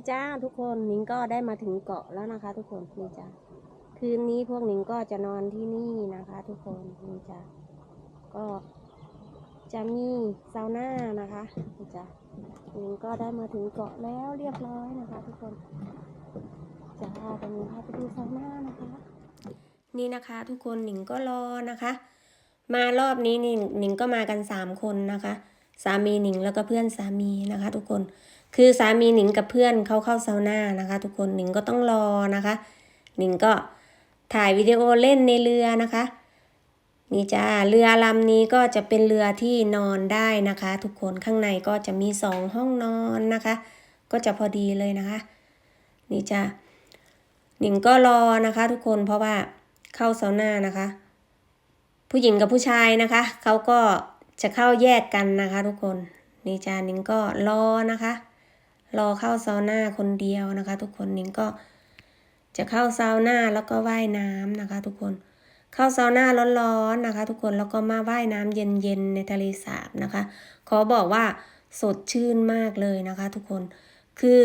นี่จ้าทุกคนหนิงก็ได้มาถึงเกาะแล้วนะคะ ทุกคนนี่จ้าคืนนี้พวกหนิงก็จะนอนที่นี่นะคะ ทุกคนนี่จ้าก็จะมีซาวน่านะคะนี่จ้าหนิงก็ได้มาถึงเกาะแล้วเรียบร้อยนะคะ ทุกคนจ้าตอนนี้พาไปดูซาวน่านะคะ นี่นะคะ ทุกคนหนิงก็รอนะคะ มารอบนี้นี่หนิงก็มากันสามคนนะคะ สามีหนิงแล้วก็เพื่อนสามีนะคะ ทุกคน คือสามีหนิงกับเพื่อนเขาเข้าซาวน่านะคะ ทุกคนหนิงก็ต้องรอนะคะ หนิงก็ถ่ายวิดีโอเล่นในเรือนะคะ นี่จ้าเรือลำนี้ก็จะเป็นเรือที่นอนได้นะคะ ทุกคนข้างในก็จะมีสองห้องนอนนะคะ ก็จะพอดีเลยนะคะ นี่จ้าหนิงก็รอนะคะ ทุกคนเพราะว่าเข้าซาวน่านะคะ ผู้หญิงกับผู้ชายนะคะเขาก็จะเข้าแยกกันนะคะ ทุกคนนี่จ้าหนิงก็รอนะคะ รอเข้าซาวน่าคนเดียวนะคะ ทุกคนนิงก็จะเข้าซาวน่าแล้วก็ว่ายน้ำนะคะ ทุกคน เข้าซาวน่าร้อนๆนะคะ ทุกคนแล้วก็มาว่ายน้ำเย็นๆในทะเลสาบนะคะ ขอบอกว่าสดชื่นมากเลยนะคะ ทุกคนคือ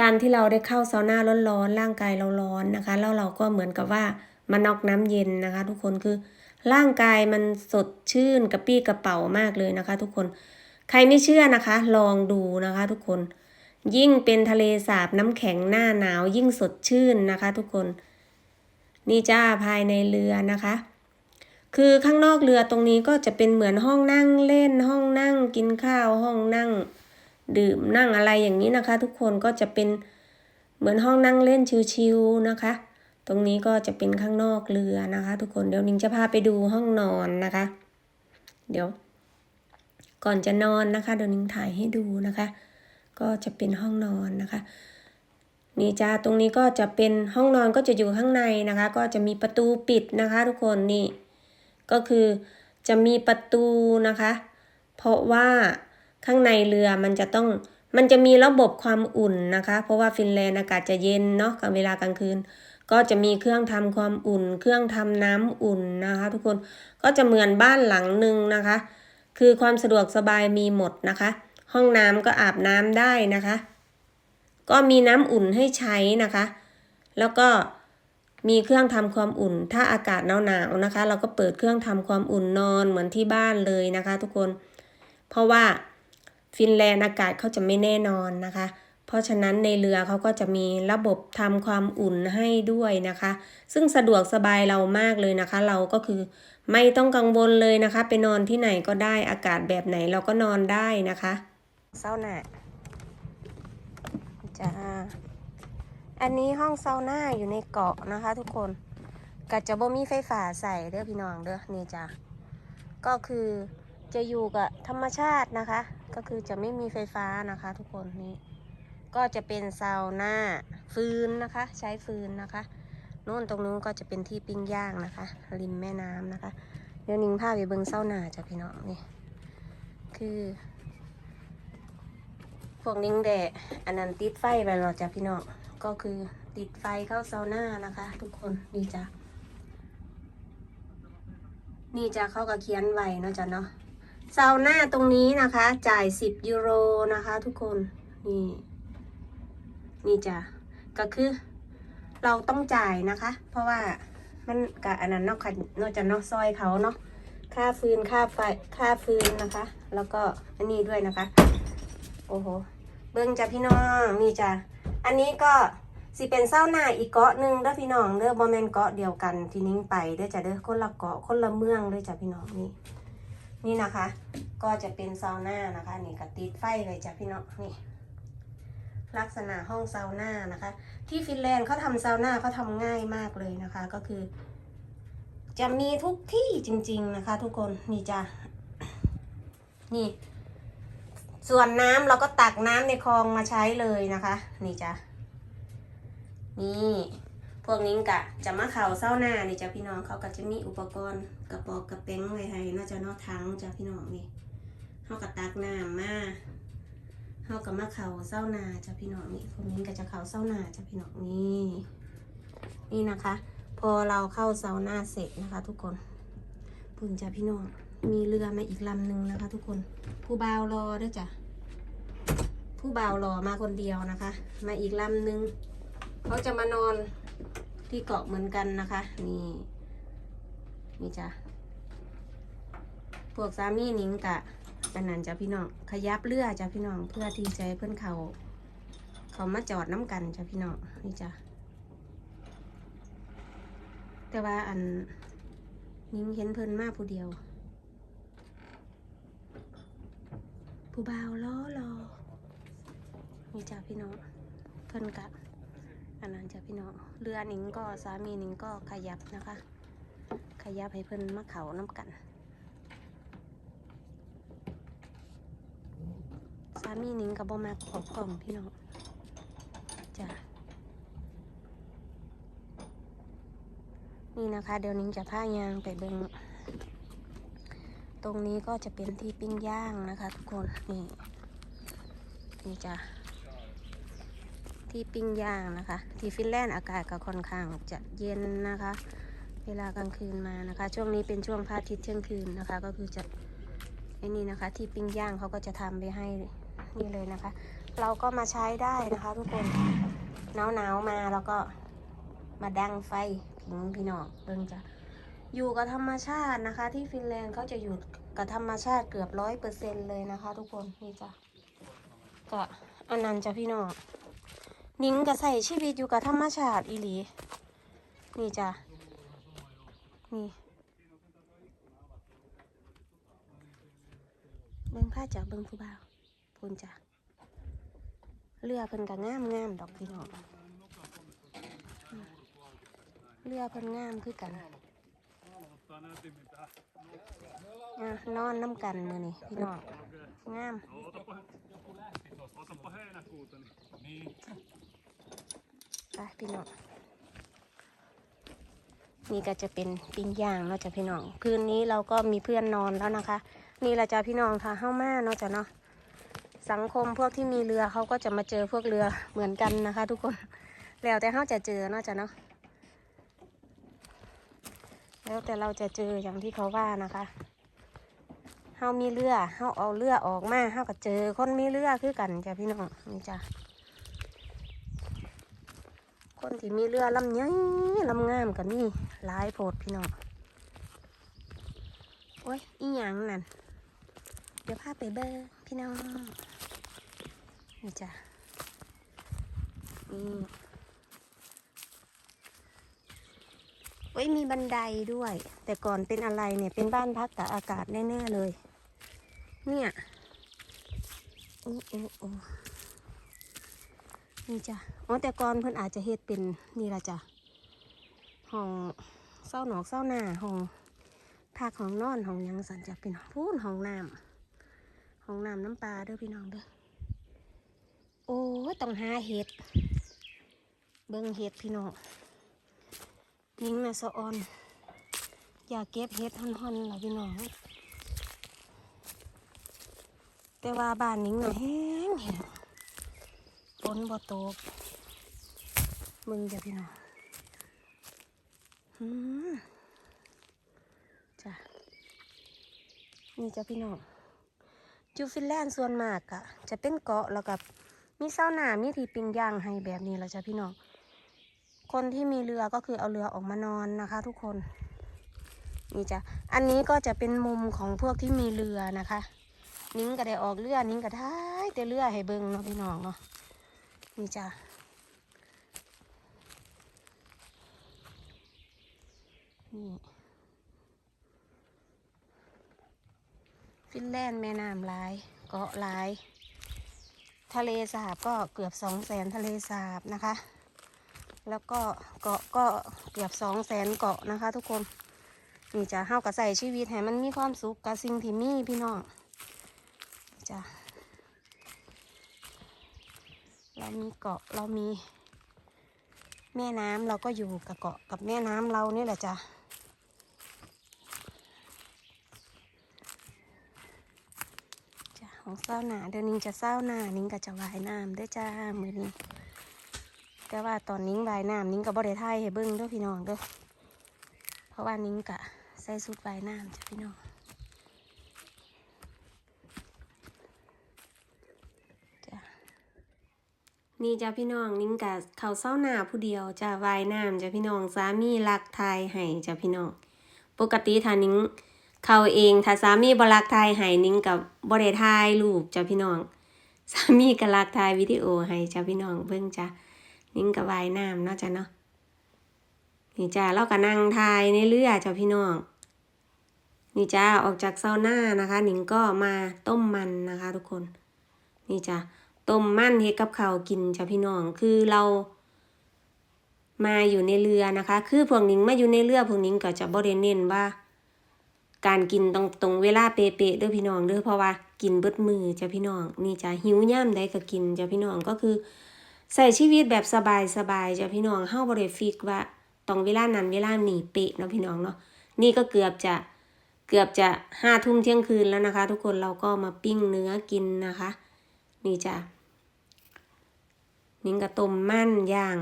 การที่เราได้เข้าซาวน่าร้อนๆร่างกายเราร้อนนะคะ แล้วเราก็เหมือนกับว่ามานอกน้ำเย็นนะคะ ทุกคนคือร่างกายมันสดชื่นกระปี้กระเป๋ามากเลยนะคะ ทุกคน ใครไม่เชื่อนะคะ ลองดูนะคะ ทุกคน ยิ่งเป็นทะเลสาบน้ำแข็งหน้าหนาวยิ่งสดชื่นนะคะ ทุกคน นี่จ้าภายในเรือนะคะ คือข้างนอกเรือตรงนี้ก็จะเป็นเหมือนห้องนั่งเล่นห้องนั่งกินข้าวห้องนั่ง ดื่มนั่งอะไรอย่างนี้นะคะ ทุกคนก็จะเป็นเหมือนห้องนั่งเล่นชิวๆนะคะ ตรงนี้ก็จะเป็นข้างนอกเรือนะคะ ทุกคนเดี๋ยวนิ้งจะพาไปดูห้องนอนนะคะ เดี๋ยว ก่อนจะนอนนะคะเดี๋ยวนิ้งถ่ายให้ดูนะคะ ก็จะเป็นห้องนอนนะคะ นี่จ้าตรงนี้ก็จะเป็นห้องนอนก็จะอยู่ข้างในนะคะ ก็จะมีประตูปิดนะคะ ทุกคนนี่ ก็คือจะมีประตูนะคะ เพราะว่าข้างในเรือมันจะต้องมันจะมีระบบความอุ่นนะคะ เพราะว่าฟินแลนด์อากาศจะเย็นเนาะกับเวลากลางคืน ก็จะมีเครื่องทำความอุ่น เครื่องทำน้ำอุ่นนะคะ ทุกคนก็จะเหมือนบ้านหลังหนึ่งนะคะ คือความสะดวกสบายมีหมดนะคะ ห้องน้ำก็อาบน้ำได้นะคะ ก็มีน้ำอุ่นให้ใช้นะคะ แล้วก็มีเครื่องทำความอุ่น ถ้าอากาศหนาวๆนะคะ เราก็เปิดเครื่องทำความอุ่นนอนเหมือนที่บ้านเลยนะคะ ทุกคน เพราะว่าฟินแลนด์อากาศเขาจะไม่แน่นอนนะคะ เพราะฉะนั้นในเรือเขาก็จะมีระบบทำความอุ่นให้ด้วยนะคะ ซึ่งสะดวกสบายเรามากเลยนะคะ เราก็คือไม่ต้องกังวลเลยนะคะ ไปนอนที่ไหนก็ได้อากาศแบบไหนเราก็นอนได้นะคะ เศร้าหน่ะจ้าอันนี้ห้องเซาน่าอยู่ในเกาะนะคะ ทุกคนก็จะบ่มีไฟฟ้าใส่เด้อพี่น้องเด้อนี่จ้าก็คือจะอยู่กับธรรมชาตินะคะ ก็คือจะไม่มีไฟฟ้านะคะ ทุกคนนี่ก็จะเป็นเซาวน่าฟืนนะคะ ใช้ฟืนนะคะโน่นตรงนู้นก็จะเป็นที่ปิ้งย่างนะคะ ริมแม่น้ำนะคะ เดี๋ยวนิ้งพาไปเบิ่งเศร้าหนาจ้ะพี่น้องนี่คือ พวกนิ้งแดะอันนั้นติดไฟไปแล้วจ้ะพี่น้องก็คือติดไฟเข้าเซาน่านะคะ ทุกคนนี่จ้ะนี่จ้ะเขาก็เขียนไว้เนาะจ้ะเนาะเซาน่าตรงนี้นะคะ จ่ายสิบยูโรนะคะ ทุกคนนี่นี่จ้ะก็คือ เราต้องจ่ายนะคะ เพราะว่ามันกะอันนั้นนอกค่ะนอกจากนอกซอยเขาเนาะค่าฟืนค่าไฟค่าฟืนนะคะ แล้วก็อันนี้ด้วยนะคะ อ้โห เบิ้งจ้ะพี่น้องนี่จ้ะ อันนี้ก็สิเป็นเศร้าหน้าอีกเกาะหนึ่งเด้อพี่น้องเด้อบอมแมนเกาะเดียวกันที่นิ้งไปเด้อจ้ะเด้อคนละเกาะคนละเมืองเลยจ้ะพี่น้องนี่นี่นะคะ ก็จะเป็นเซาวน่านะคะนี่ก็ติดไฟเลยจ้ะพี่น้องนี่ลักษณะห้องซาวน่านะคะ ที่ฟินแลนด์เขาทำซาวน่าเขาทำง่ายมากเลยนะคะ ก็คือ จะมีทุกที่จริง ๆนะคะ ทุกคนนี่จ้ะนี่ ส่วนน้ำเราก็ตักน้ำในคลองมาใช้เลยนะคะ นี่จ้ะนี่พวกนี้กะจะมาเข่าเศร้าหน้านี่จ้ะพี่น้องเขาก็จะมีอุปกรณ์กระปอกกระเป้งไว้ให้น่าจะนอกทั้งจ้ะพี่น้องนี่เขาก็ตักน้ำมาเขาก็มาเข่าเศร้าหนาจ้ะพี่น้องนี่พวกนี้ก็จะเข่าเศร้าหนาจ้ะพี่น้องนี่นี่นะคะ พอเราเข้าเซาหน้าเสร็จนะคะ ทุกคนปุ่นจ้ะพี่น้อง มีเรือมาอีกลำหนึ่งนะคะ ทุกคน ผู้บ่าวรอด้วยจ้ะ ผู้บ่าวรอมาคนเดียวนะคะ มาอีกลำหนึ่งเขาจะมานอนที่เกาะเหมือนกันนะคะ นี่นี่จ้ะ พวกสามีนิงกะอันนั้นจ้ะพี่น้อง ขยับเรือจ้ะพี่น้อง เพื่อที่จะให้เพื่อนเขา เขามาจอดน้ำกันจ้ะพี่น้อง นี่จ้ะ แต่ว่าอันนิ้งเห็นเพิ่นมากผู้เดียว ผู้บ่าวล้อรอนี่จ้ะพี่น้องเพิ่นกะอันนั้นจ้ะพี่น้องเรือนิ้งก็สามีนิงก็ขยับนะคะ ขยับให้เพิ่นมาเขาน้ำกัน สามีนิงกับบ่มาขอบกล่องพี่น้องจ้ะนี่นะคะ เดี๋ยวนิ้งจะพายางไปเบิง ตรงนี้ก็จะเป็นที่ปิ้งย่างนะคะ ทุกคนนี่นี่จ้ะที่ปิ้งย่างนะคะ ที่ฟินแลนด์อากาศก็ค่อนข้างจะเย็นนะคะ เวลากลางคืนมานะคะ ช่วงนี้เป็นช่วงพระอาทิตย์เที่ยงคืนนะคะ ก็คือจะไอ้นี่นะคะ ที่ปิ้งย่างเขาก็จะทำไปให้นี่เลยนะคะ เราก็มาใช้ได้นะคะ ทุกคนหนาวหนาวๆมาแล้วก็มาดังไฟผิงพี่น้องเบิ่งจ้ะ อยู่กับธรรมชาตินะคะ ที่ฟินแลนด์เขาจะอยู่กับธรรมชาติเกือบร้อยเปอร์เซ็นเลยนะคะ ทุกคนนี่จ้ะก็อันนั้นจ้ะพี่น้องนิ้งก็ใส่ชีวิตอยู่กับธรรมชาติอีหลี นี่จ้ะนี่เบิ่งผ้าจากเบิ่งผู้บ่าวพูนจ้ะเรือเพิ่นก็งามงามดอกพี่น้องเรือเพิ่นงามคือกัน อะนอนน้ำกันมือนี่พี่น้องงามไปพี่น้องนี่ก็จะเป็นปิ้งย่างเนาะจ้ะพี่น้องคืนนี้เราก็มีเพื่อนนอนแล้วนะคะ นี่ละจ้ะพี่น้องค่ะเข้ามาเนาะจ้ะเนาะสังคมพวกที่มีเรือเขาก็จะมาเจอพวกเรือเหมือนกันนะคะ ทุกคนแล้วแต่เขาจะเจอเนาะจ้ะเนาะ แล้วแต่เราจะเจออย่างที่เขาว่านะคะเฮามีเรือเฮาเอาเรือออกมาเฮาก็เจอคนมีเรือคือกันจ้ะพี่น้องนี่จ้ะคนที่มีเรือลำใหญ่ลำงามก็มีหลายโพดพี่น้องโอ้ยอีหยังนั่นเดี๋ยวพาไปเบอร์พี่น้องนี่จ้ะนี่ โอ้ยมีบันไดด้วย แต่ก่อนเป็นอะไรเนี่ยเป็นบ้านพักตากอากาศแน่ๆเลย เนี่ยโอ้โอ้โอ้นี่จ้ะอ๋อแต่ก่อนเพิ่อนอาจจะเฮ็ดเป็นนี่ละจ้ะห้องเศร้าหนอกเศร้าหน้าห้องพักห้องนอนห้องยังสันจะเป็นพูนห้องน้ำห้องน้ำน้ำปลาเด้อพี่น้องเด้อโอ้ต้องหาเห็ด เบิ่งเห็ดพี่น้อง ยิงนะสะออน อย่าเก็บเห็ดห่อนๆล่ะพี่น้อง แต่ว่าบ้านนิ้งน่ะแห้งแห้งฝนบ่ตกมึงจะพี่น้องจ้ะนี่จ้ะพี่น้องจูฟินแลนด์ส่วนมากอะจะเป็นเกาะแล้วกับมีเศร้าหนามีที่ปิงย่างให้แบบนี้แหละจ้ะพี่น้อง คนที่มีเรือก็คือเอาเรือออกมานอนนะคะ ทุกคน นี่จ้ะ อันนี้ก็จะเป็นมุมของพวกที่มีเรือนะคะ นิ้งก็ได้ออกเรือนิ้งก็ได้แต่เรือให้เบิ่งเนาะพี่น้องเนาะ นี่จ้ะนี่ฟินแลนด์แม่น้ำลายเกาะลาย ทะเลสาบก็เกือบสองแสนทะเลสาบนะคะ แล้วก็เกาะก็เกือบสองแสนเกาะนะคะ ทุกคนนี่จะเฮากับใส่ชีวิตให้มันมีความสุขกับสิ่งที่มีพี่น้องจ้ะเรามีเกาะเรามี แม่น้ำเราก็อยู่กับเกาะกับแม่น้ำเรานี่แหละจ้ะจ้ะของเศร้าหนาเดี๋ยวนิ้งจะเศร้าหนานิ้งก็จะว่ายน้ำด้วยจ้ามือนี้ แต่ว่าตอนนิ้งว่ายน้ำนิ้งก็บ่ได้ถ่ายให้เบิ้งด้วยพี่น้องด้อเพราะว่านิ้งกะใส่สุดว่ายน้ำจ้ะพี่น้องจ้ะนี่จ้ะพี่น้องนิ้งกะเขาเศร้าหน้าผู้เดียวจ้ะวายน้ำจ้ะพี่น้องสามีรักไทยให้จ้ะพี่น้องปกติถ้านิ้งเขาเองถ้าสามีบรักไทยให้นิ้งกับบ่ไทยรูปจ้ะพี่น้อง สามีก็รักไทยวิดีโอให้จ้ะพี่น้องเบิ่งจ้ะ นิ้งกับวายน้ำเนาะจ้ะเนาะนี่จ้ะเราก็นั่งทายในเรือจ้ะพี่น้องนี่จ้าออกจากซาวน่านะคะ หนิงก็มาต้มมันนะคะ ทุกคน นี่จ้าต้มมันเฮกับข้าวกินจ้ะพี่น้องคือเรา มาอยู่ในเรือนะคะ คือพวกหนิงมาอยู่ในเรือพวกหนิงก็จะบ่ได้เน้นว่า การกินตรงตรงเวลาเป๊ะๆเด้อพี่น้องเด้อเพราะว่ากินเบิดมือจ้ะพี่น้อง นี่จ้ะหิวย่ามใดก็กินจ้ะพี่น้องก็คือ ใส่ชีวิตแบบสบายๆจ้ะพี่น้องเฮาบ่ได้ฟิกว่าต้องเวลานั้นเวลานี้เป๊ะเนาะพี่น้องเนาะนี่ก็เกือบจะเกือบจะห้าทุ่มเที่ยงคืนแล้วนะคะ ทุกคนเราก็มาปิ้งเนื้อกินนะคะ นี่จ้ะนิ้งกะต้มมั่นย่าง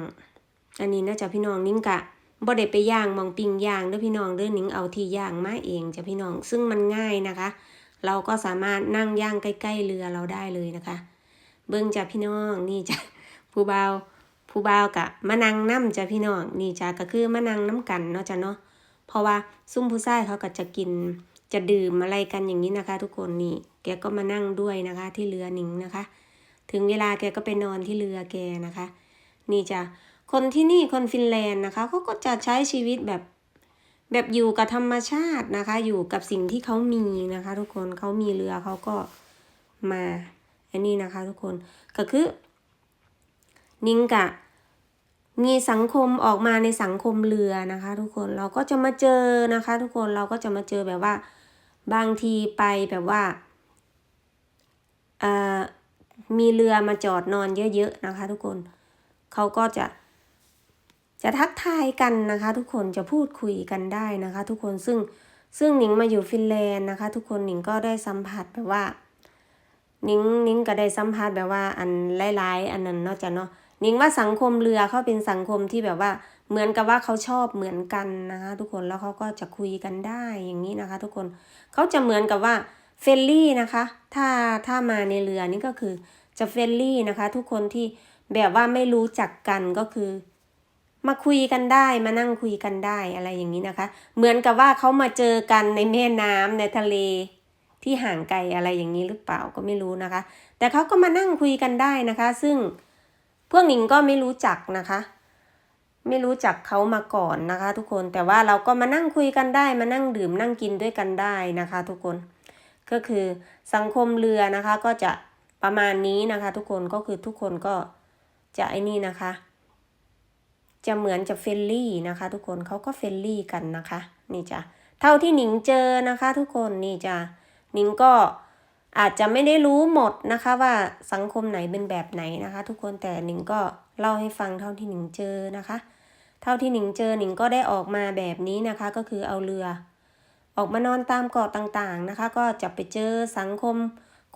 อันนี้นะจ๊ะพี่น้องนิ้งกะบ่ได้ไปย่างมองปิ้งย่างเด้อพี่น้องเด้อนิ้งเอาที่ย่างมาเองจ้ะพี่น้องซึ่งมันง่ายนะคะ เราก็สามารถนั่งย่างใกล้ ๆ เรือเราได้เลยนะคะ เบิ่งจ้ะพี่น้องนี่จ้ะ ผู้บ่าวผู้บ่าวกะมานั่งน้ำจ้ะพี่น้องนี่จ้ะก็คือมานั่งน้ำกันเนาะจ้ะเนาะเพราะว่าซุ่มผู้ชายเขาก็จะกินจะดื่มอะไรกันอย่างนี้นะคะ ทุกคนนี่แกก็มานั่งด้วยนะคะ ที่เรือหนิงนะคะ ถึงเวลาแกก็ไปนอนที่เรือแกนะคะ นี่จ้ะคนที่นี่คนฟินแลนด์นะคะเขาก็จะใช้ชีวิตแบบแบบอยู่กับธรรมชาตินะคะ อยู่กับสิ่งที่เขามีนะคะ ทุกคนเขามีเรือเขาก็มาอันนี้นะคะ ทุกคนก็คือ นิงกะ มีสังคมออกมาในสังคมเรือนะคะ ทุกคนเราก็จะมาเจอนะคะ ทุกคนเราก็จะมาเจอแบบว่า บางทีไปแบบว่าเอ่อมีเรือมาจอดนอนเยอะๆนะคะ ทุกคนเขาก็จะจะทักทายกันนะคะ ทุกคนจะพูดคุยกันได้นะคะ ทุกคนซึ่งซึ่งหนิงมาอยู่ฟินแลนด์นะคะ ทุกคนหนิงก็ได้สัมผัสแบบว่าหนิงหนิงก็ได้สัมผัสแบบว่าอันหลายๆ อันนั้นนาะจ้ะเนาะ นิงว่าสังคมเรือเขาเป็นสังคมที่แบบว่า เหมือนกับว่าเขาชอบเหมือนกันนะคะทุกคนแล้วเขาก็จะคุยกันได้อย่างนี้นะคะ ทุกคนเขาจะเหมือนกับว่าเฟรนลี่นะคะ ถ้าถ้ามาในเรือนี่ก็คือจะเฟรนลี่นะคะ ทุกคนที่แบบว่าไม่รู้จักกันก็คือ มาคุยกันได้มานั่งคุยกันได้อะไรอย่างนี้นะคะ เหมือนกับว่าเขามาเจอกันในแม่น้ำในทะเลที่ห่างไกลอะไรอย่างนี้หรือเปล่าก็ไม่รู้นะคะ แต่เขาก็มานั่งคุยกันได้นะคะ ซึ่ง พวกนิงก็ไม่รู้จักนะคะ ไม่รู้จักเขามาก่อนนะคะ ทุกคนแต่ว่าเราก็มานั่งคุยกันได้มานั่งดื่มนั่งกินด้วยกันได้นะคะ ทุกคน ก็คือสังคมเรือนะคะก็จะประมาณนี้นะคะ ทุกคนก็คือทุกคนก็จะไอ้นี่นะคะ จะเหมือนจะเฟรนลี่นะคะ ทุกคนเขาก็เฟรนลี่กันนะคะ นี่จ้ะเท่าที่หนิงเจอนะคะ ทุกคนนี่จ้ะหนิงก็ อาจจะไม่ได้รู้หมดนะคะว่าสังคมไหนเป็นแบบไหนนะคะ ทุกคนแต่หนิงก็เล่าให้ฟังเท่าที่หนิงเจอนะคะ เท่าที่หนิงเจอหนิงก็ได้ออกมาแบบนี้นะคะ ก็คือเอาเรือ ออกมานอนตามเกาะต่างๆนะคะ ก็จะไปเจอสังคม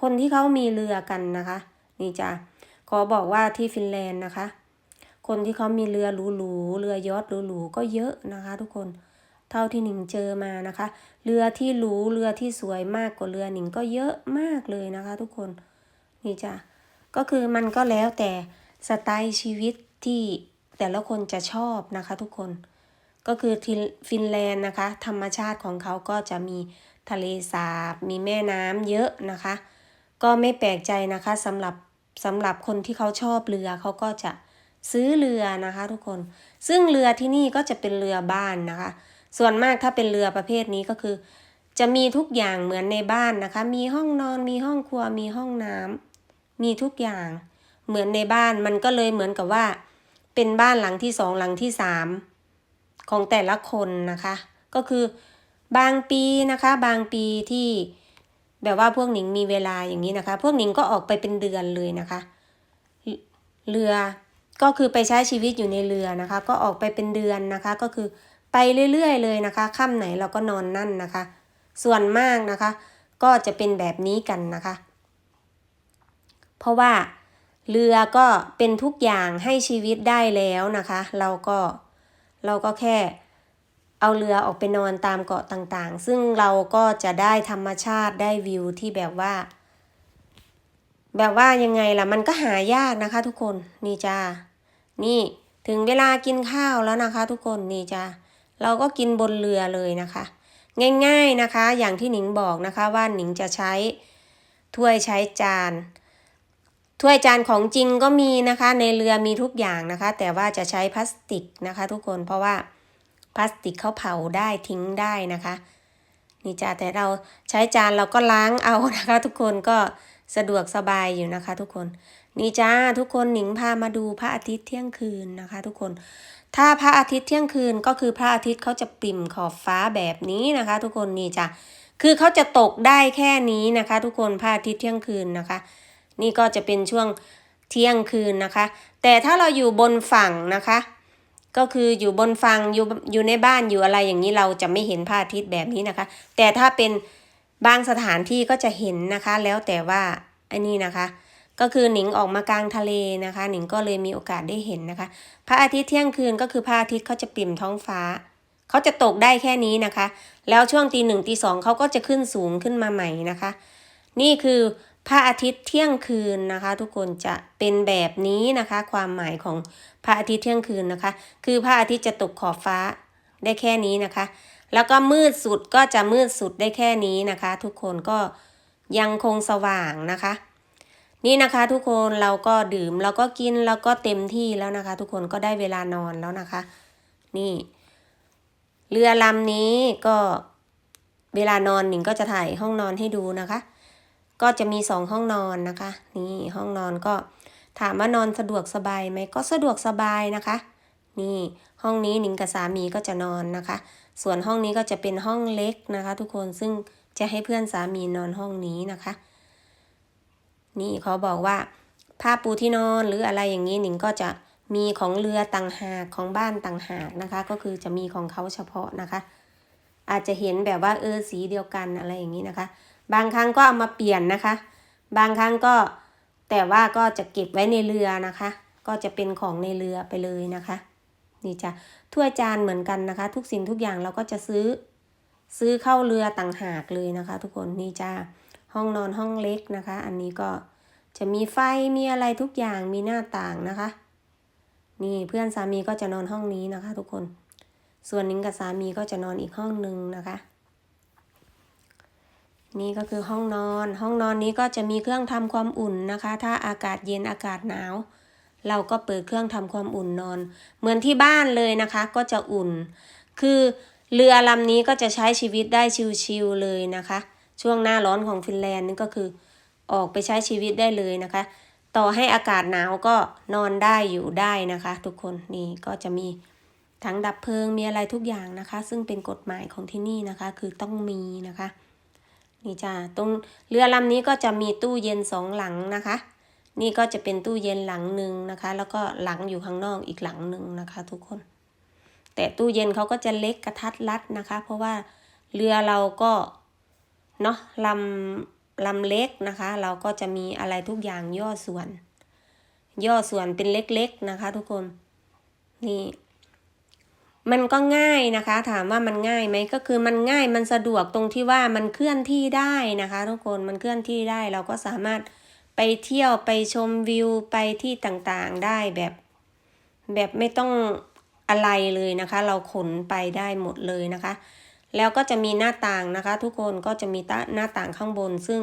คนที่เขามีเรือกันนะคะ นี่จ้ะขอบอกว่าที่ฟินแลนด์นะคะ คนที่เขามีเรือหรูๆเรือยอทหรูๆก็เยอะนะคะ ทุกคน เท่าที่หนิงเจอมานะคะ เรือที่หรูเรือที่สวยมากกว่าเรือหนิงก็เยอะมากเลยนะคะ ทุกคนนี่จ้ะก็คือมันก็แล้วแต่สไตล์ชีวิตที่แต่ละคนจะชอบนะคะ ทุกคน ก็คือฟินแลนด์นะคะ ธรรมชาติของเขาก็จะมีทะเลสาบ มีแม่น้ำเยอะนะคะ ก็ไม่แปลกใจนะคะสำหรับสำหรับคนที่เขาชอบเรือเขาก็จะซื้อเรือนะคะ ทุกคน ซึ่งเรือที่นี่ก็จะเป็นเรือบ้านนะคะ ส่วนมากถ้าเป็นเรือประเภทนี้ก็คือ จะมีทุกอย่างเหมือนในบ้านนะคะ มีห้องนอน มีห้องครัว มีห้องน้ำมีทุกอย่างเหมือนในบ้านมันก็เลยเหมือนกับว่า เป็นบ้านหลังที่สองหลังที่สามของแต่ละคนนะคะ ก็คือบางปีนะคะ บางปีที่แบบว่าพวกหนิงมีเวลาอย่างนี้นะคะ พวกหนิงก็ออกไปเป็นเดือนเลยนะคะ เรือก็คือไปใช้ชีวิตอยู่ในเรือนะคะ ก็ออกไปเป็นเดือนนะคะ ก็คือ ไปเรื่อย ๆ เลยนะคะค่ำไหนเราก็นอนนั่นนะคะ ส่วนมากนะคะ ก็จะเป็นแบบนี้กันนะคะ เพราะว่าเรือก็เป็นทุกอย่างให้ชีวิตได้แล้วนะคะ เราก็เราก็แค่เอาเรือออกไปนอนตามเกาะต่างๆ ซึ่งเราก็จะได้ธรรมชาติได้วิวที่แบบว่า แบบว่ายังไงล่ะมันก็หายากนะคะ ทุกคนนี่จ้านี่ถึงเวลากินข้าวแล้วนะคะ ทุกคนนี่จ้า เราก็กินบนเรือเลยนะคะ ง่ายๆนะคะอย่างที่หนิงบอกนะคะว่าหนิงจะใช้ถ้วยใช้จาน ถ้วยจานของจริงก็มีนะคะในเรือมีทุกอย่างนะคะ แต่ว่าจะใช้พลาสติกนะคะ ทุกคนเพราะว่าพลาสติกเขาเผาได้ทิ้งได้นะคะนี่จ้าแต่เราใช้จานเราก็ล้างเอานะคะ ทุกคนก็สะดวกสบายอยู่นะคะ ทุกคนนี่จ้าทุกคนหนิงพามาดูพระอาทิตย์เที่ยงคืนนะคะ ทุกคน ถ้าพระอาทิตย์เที่ยงคืนก็คือพระอาทิตย์เขาจะปิ่มขอบฟ้าแบบนี้นะคะ ทุกคนนี่จ้ะคือเขาจะตกได้แค่นี้นะคะ ทุกคนพระอาทิตย์เที่ยงคืนนะคะ นี่ก็จะเป็นช่วงเที่ยงคืนนะคะ แต่ถ้าเราอยู่บนฝั่งนะคะ ก็คืออยู่บนฝั่งอยู่อยู่ในบ้านอยู่อะไรอย่างนี้เราจะไม่เห็นพระอาทิตย์แบบนี้นะคะ แต่ถ้าเป็นบางสถานที่ก็จะเห็นนะคะ แล้วแต่ว่าอ้นี่นะคะ ก็คือหนิงออกมากลางทะเลนะคะ หนิงก็เลยมีโอกาสได้เห็นนะคะ พระอาทิตย์เที่ยงคืนก็คือพระอาทิตย์เขาจะปิ่มท้องฟ้า เขาจะตกได้แค่นี้นะคะ แล้วช่วงตีหนึ่งตีสองเขาก็จะขึ้นสูงขึ้นมาใหม่นะคะ นี่คือพระอาทิตย์เที่ยงคืนนะคะ ทุกคนจะเป็นแบบนี้นะคะ ความหมายของพระอาทิตย์เที่ยงคืนนะคะ คือพระอาทิตย์จะตกขอบฟ้าได้แค่นี้นะคะ แล้วก็มืดสุดก็จะมืดสุดได้แค่นี้นะคะ ทุกคนก็ยังคงสว่างนะคะ นี่นะคะทุกคนเราก็ดื่มเราก็กินแล้วก็เต็มที่แล้วนะคะ ทุกคนก็ได้เวลานอนแล้วนะคะ นี่ เรือลำนี้ก็เวลานอนหนิงก็จะถ่ายห้องนอนให้ดูนะคะ ก็จะมีสองห้องนอนนะคะ นี่ห้องนอนก็ถามว่านอนสะดวกสบายไหมก็สะดวกสบายนะคะ นี่ห้องนี้หนิงกับสามีก็จะนอนนะคะ ส่วนห้องนี้ก็จะเป็นห้องเล็กนะคะ ทุกคนซึ่งจะให้เพื่อนสามีนอนห้องนี้นะคะ นี่เขาบอกว่าผ้าปูที่นอนหรืออะไรอย่างนี้หนิงก็จะมีของเรือต่างหากของบ้านต่างหากนะคะ ก็คือจะมีของเขาเฉพาะนะคะ อาจจะเห็นแบบว่าเออสีเดียวกันอะไรอย่างนี้นะคะ บางครั้งก็เอามาเปลี่ยนนะคะ บางครั้งก็แต่ว่าก็จะเก็บไว้ในเรือนะคะ ก็จะเป็นของในเรือไปเลยนะคะนี่จ้ะถ้วยจานเหมือนกันนะคะ ทุกสิ่งทุกอย่างเราก็จะซื้อซื้อเข้าเรือต่างหากเลยนะคะ ทุกคนนี่จ้า ห้องนอนห้องเล็กนะคะ อันนี้ก็จะมีไฟมีอะไรทุกอย่างมีหน้าต่างนะคะ นี่เพื่อนสามีก็จะนอนห้องนี้นะคะ ทุกคน ส่วนนิ้งกับสามีก็จะนอนอีกห้องหนึ่งนะคะ นี่ก็คือห้องนอน ห้องนอนนี้ก็จะมีเครื่องทำความอุ่นนะคะ ถ้าอากาศเย็นอากาศหนาว เราก็เปิดเครื่องทำความอุ่นนอน เหมือนที่บ้านเลยนะคะ ก็จะอุ่น คือเรือลำนี้ก็จะใช้ชีวิตได้ชิวๆเลยนะคะ ช่วงหน้าร้อนของฟินแลนด์นี่ก็คือออกไปใช้ชีวิตได้เลยนะคะ ต่อให้อากาศหนาวก็นอนได้อยู่ได้นะคะ ทุกคนนี่ก็จะมีถังดับเพลิงมีอะไรทุกอย่างนะคะ ซึ่งเป็นกฎหมายของที่นี่นะคะ คือต้องมีนะคะนี่จ้าตรงเรือลำนี้ก็จะมีตู้เย็นสองหลังนะคะ นี่ก็จะเป็นตู้เย็นหลังหนึ่งนะคะ แล้วก็หลังอยู่ข้างนอกอีกหลังหนึ่งนะคะ ทุกคน แต่ตู้เย็นเขาก็จะเล็กกระทัดรัดนะคะ เพราะว่าเรือเราก็ เนาะลำลำเล็กนะคะ เราก็จะมีอะไรทุกอย่างย่อส่วน ย่อส่วนเป็นเล็กๆนะคะ ทุกคนนี่มันก็ง่ายนะคะ ถามว่ามันง่ายไหมก็คือมันง่ายมันสะดวกตรงที่ว่ามันเคลื่อนที่ได้นะคะ ทุกคนมันเคลื่อนที่ได้เราก็สามารถไปเที่ยวไปชมวิวไปที่ต่างๆได้แบบ แบบไม่ต้องอะไรเลยนะคะ เราขนไปได้หมดเลยนะคะ แล้วก็จะมีหน้าต่างนะคะ ทุกคนก็จะมีตาหน้าต่างข้างบน ซึ่ง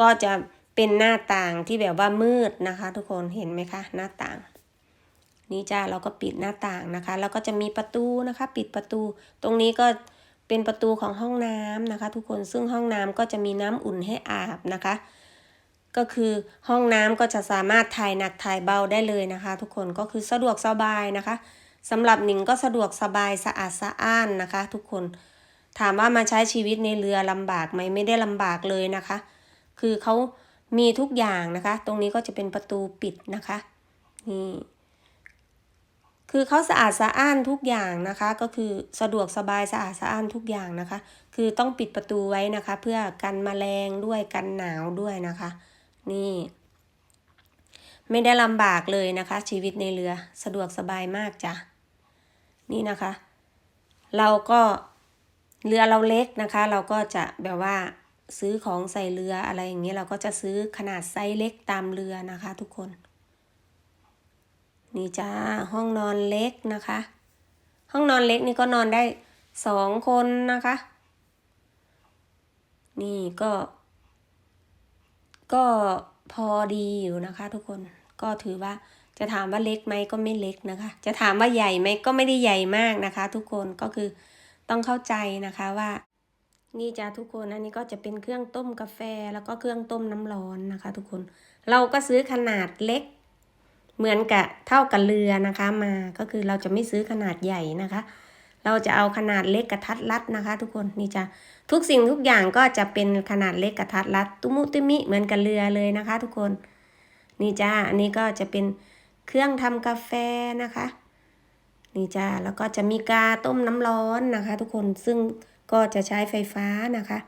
ก็จะเป็นหน้าต่างที่แบบว่ามืดนะคะ ทุกคนเห็นไหมคะ หน้าต่าง นี่จ้าเราก็ปิดหน้าต่างนะคะ แล้วก็จะมีประตูนะคะ ปิดประตู ตรงนี้ก็เป็นประตูของห้องน้ำนะคะ ทุกคนซึ่งห้องน้ำก็จะมีน้ำอุ่นให้อาบนะคะ ก็คือห้องน้ำก็จะสามารถถ่ายหนักถ่ายเบาได้เลยนะคะ ทุกคนก็คือสะดวกสบายนะคะสำหรับหนิงก็สะดวกสบายสะอาดสะอ้านนะคะ ทุกคน ถามว่ามาใช้ชีวิตในเรือลำบากไหมไม่ได้ลำบากเลยนะคะ คือเขามีทุกอย่างนะคะ ตรงนี้ก็จะเป็นประตูปิดนะคะนี่คือเขาสะอาดสะอ้านทุกอย่างนะคะ ก็คือสะดวกสบายสะอาดสะอ้านทุกอย่างนะคะ คือต้องปิดประตูไว้นะคะ เพื่อกันแมลงด้วยกันหนาวด้วยนะคะ นี่ ไม่ได้ลำบากเลยนะคะ ชีวิตในเรือสะดวกสบายมากจ้ะนี่นะคะ เราก็ เรือเราเล็กนะคะ เราก็จะแบบว่าซื้อของใส่เรืออะไรอย่างเงี้ยเราก็จะซื้อขนาดไซส์เล็กตามเรือนะคะ ทุกคน นี่จ้าห้องนอนเล็กนะคะ ห้องนอนเล็กนี่ก็นอนได้สองคนนะคะ นี่ก็ ก็พอดีอยู่นะคะ ทุกคนก็ถือว่าจะถามว่าเล็กไหมก็ไม่เล็กนะคะ จะถามว่าใหญ่ไหมก็ไม่ได้ใหญ่มากนะคะ ทุกคนก็คือ ต้องเข้าใจนะคะว่า นี่จ้าทุกคนอันนี้ก็จะเป็นเครื่องต้มกาแฟแล้วก็เครื่องต้มน้ำร้อนนะคะ ทุกคน เราก็ซื้อขนาดเล็ก เหมือนกับเท่ากับเรือนะคะมาก็คือเราจะไม่ซื้อขนาดใหญ่นะคะ เราจะเอาขนาดเล็กกระทัดรัดนะคะ ทุกคนนี่จ้ะทุกสิ่งทุกอย่างก็จะเป็นขนาดเล็กกระทัดรัด ตุมุตุมิเหมือนกับเรือเลยนะคะ ทุกคน นี่จ้าอันนี้ก็จะเป็นเครื่องทำกาแฟนะคะ นี่จ้าแล้วก็จะมีกาต้มน้ำร้อนนะคะ ทุกคนซึ่งก็จะใช้ไฟฟ้านะคะ